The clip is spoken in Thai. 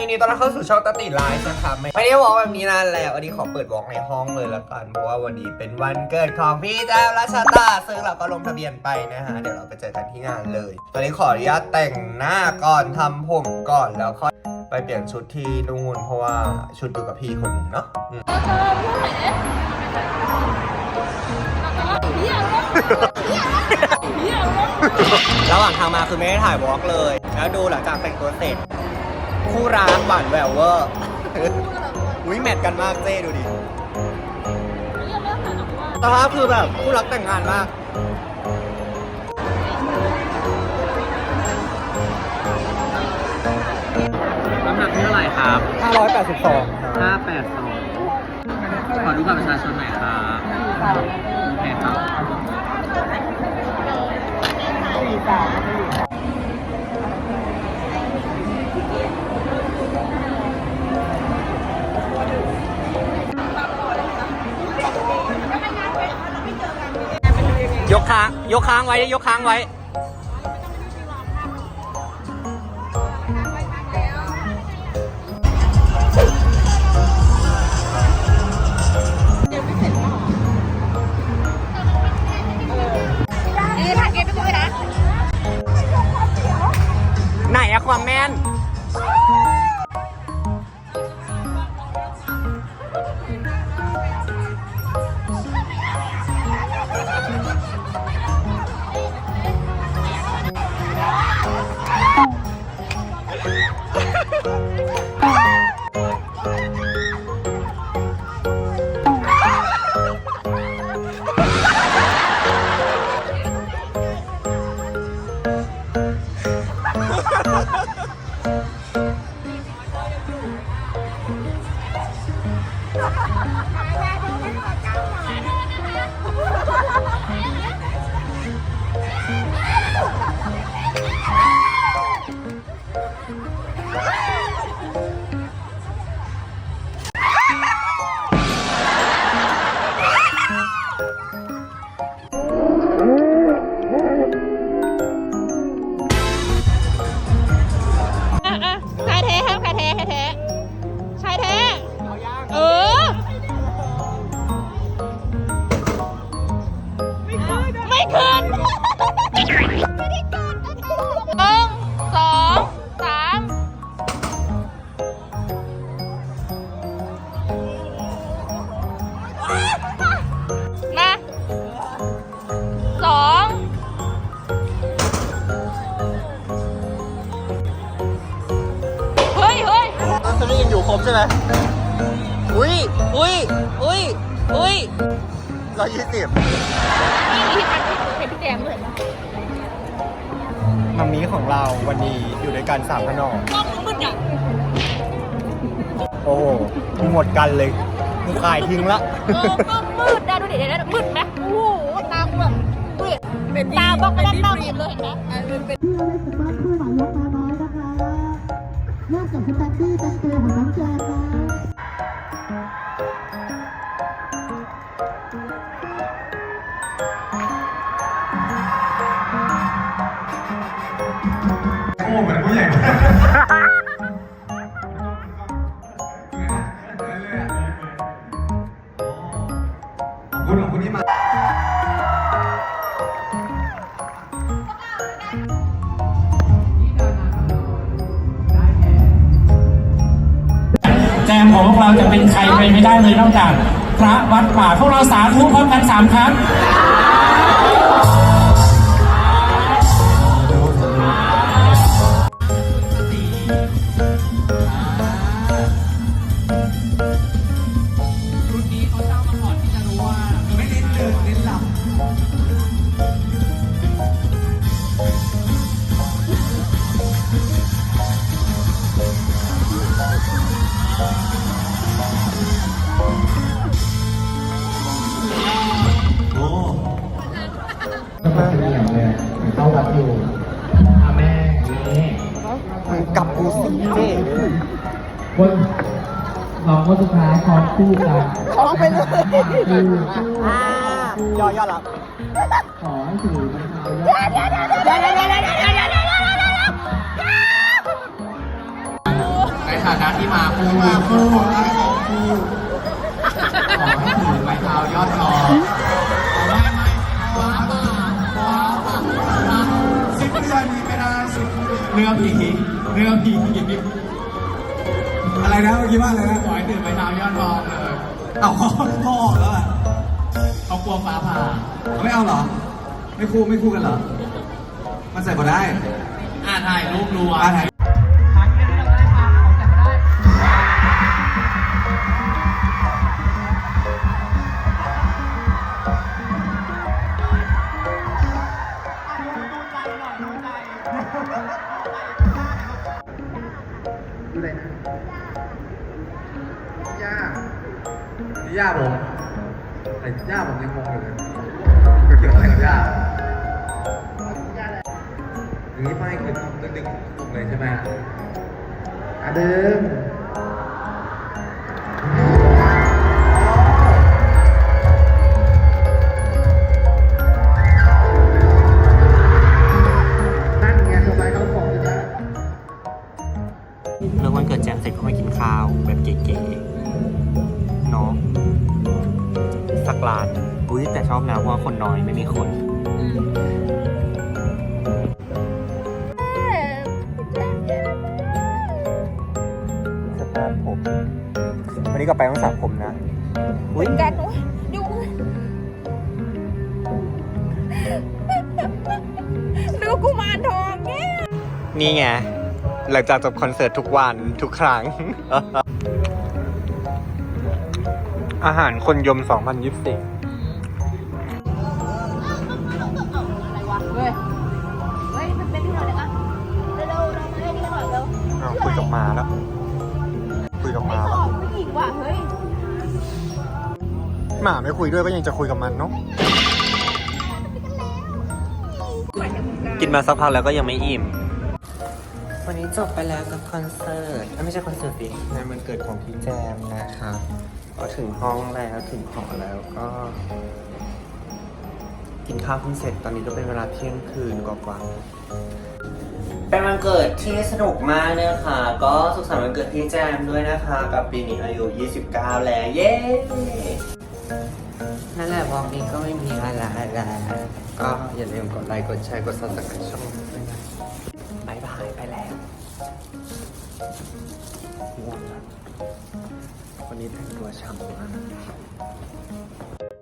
ยินดีต้อนรับเข้าสู่ช่องตติไลฟ์นะครับไม่ไม่ได้วอล์กแบบนี้นานแล้ววันนี้ขอเปิดวอล์กในห้องเลยละกันเพราะว่าวันนี้เป็นวันเกิดของพี่แจ้วรัชตาซึ่งเราก็ลงทะเบียนไปนะฮะเดี๋ยวเราไปเจอกันที่งานเลย ตอนนี้ขออนุญาตแต่งหน้าก่อนทำผมก่อนแล้วค่อยไปเปลี่ยนชุดที่นู่นเพราะว่าชุดอยู่กับพี่คนหนึ่งเนาะอืม ระหว่างทางมาคือไม่ได้ถ่ายวอล์กเลย แล้วดูหลังจากแต่งตัวเสร็จ คู่ร้างหวานแหววเวอร์อุ้ยแมทกันมากเจ้ดูดิสภาพคือแบบคู่รักแต่งงานมากน้ำหนักเท่าไหร่ครับ582 582ขอดูบัตรประชาชนหน่อยครับโอเคครับย กค้าง ยกค้างไว้ดิยกค้างไว้นี่ถ่ายเก็บไปด้วยนะ ไหนอะความแมน ครบใช่ไหมอุ้ยอุ้ยอุ้ยอุ้ยร้อยยี่สิบนี่มีที่พักเห็นพี่แจมเหมือนมัมมี่ของเราวันนี้อยู่ด้วยกันสามพนองกล้องมืดอะโอ้โหหมดกันเลยกูขายทิ้งละเออกล้องมืดได้ดูดิเดี๋ยวนะมืดไหมโอ้โหตากูแบบมืดตาบอกกระด้างเต้าเห็นเลยเห็นไหมที่เราได้สามารถช่วยหมายกมาน้อยนะคะ นอกจากสแตนดี้เป็นตัวของน้องแจมนะโอ้เหมือนผู้ใหญ่ ของพวกเราจะเป็นใครไปไม่ได้เลยนอกจากพระวัดป่าพวกเราสาธุพร้อมกันสามครั้ง เข้าวัดอยู่แม่นี่กับกูสิเจ้คนสองคนสุดท้ายคองคู่กันคองไปเลยย่อย่อละขอให้ถือเป็นเท้ายอดไหนฐานะที่มาคู่มาคู่มาคู่ขอให้ถือไม้เท้ายอดทอ สิบเดือนนี้ไม่ได้สิบเรือผีเรือผีอะไรนะเมื่อกี้ว่าอะไรนะขอให้ถือไม้เท้ายอดทองเลยเอาพ่อออกแล้วอะเขากลัวฟ้าผ่าไม่เอาเหรอ ไม่คู่ไม่คู่กันเหรอ มันใส่ก็ได้ อ่าถ่ายรูปรว ย่าผมแต่ย่าผมยังงงอยู่เลยเกี่ยวอะไรกับย่าอย่างนี้ไม่คือดึงดึงตรงเลยใช่ไหมอะดึง ไม่มีคนสภาพผม วันนี้ก็ไปต้องสระผมนะ อุ้ยกันโอ๊ยดูดูกุมารทองเนี่ยนี่ไง หลังจากจบคอนเสิร์ตทุกวันทุกครั้ง อาหารคนยม 2024 เฮ้ย เฮ้ย มันเป็นที่ไหนเลยอะเร็วๆเรามาให้นี่หน่อยเร็วอ้าวคุยกับหมาแล้ว คุยกับหไม่มาตแล้วอบผู้หญิงว่ะ เฮ้ย หมาไม่คุยด้วยก็ยังจะคุยกับมันเนาะ กินมาสักพักแล้วก็ยังไม่อิ่ม วันนี้จบไปแล้วกับคอนเสิร์ตเอ้ยไม่ใช่คอนเสิร์ตดิงานวันเกิดของพี่แจมนะครับก็ถึงห้องแล้วถึงหอแล้วก็ กินข้าวเพิ่งเสร็จตอนนี้ก็เป็นเวลาเที่ยงคืนกว่าๆเป็นวันเกิดที่สนุกมากนะคะ ก็สุขสันต์วันเกิดพี่แจมด้วยนะคะ กับปีนี้อายุ 29 แล้ว เย้ นั่นแหละวอล์กนี้ก็ไม่มีอะไรแล้วก็อย่าลืมกดไลค์ กดแชร์ กด subscribe ช่องด้วยนะบายบายไปแล้วง่วันนี้แต่งตัวฉ่ำมาก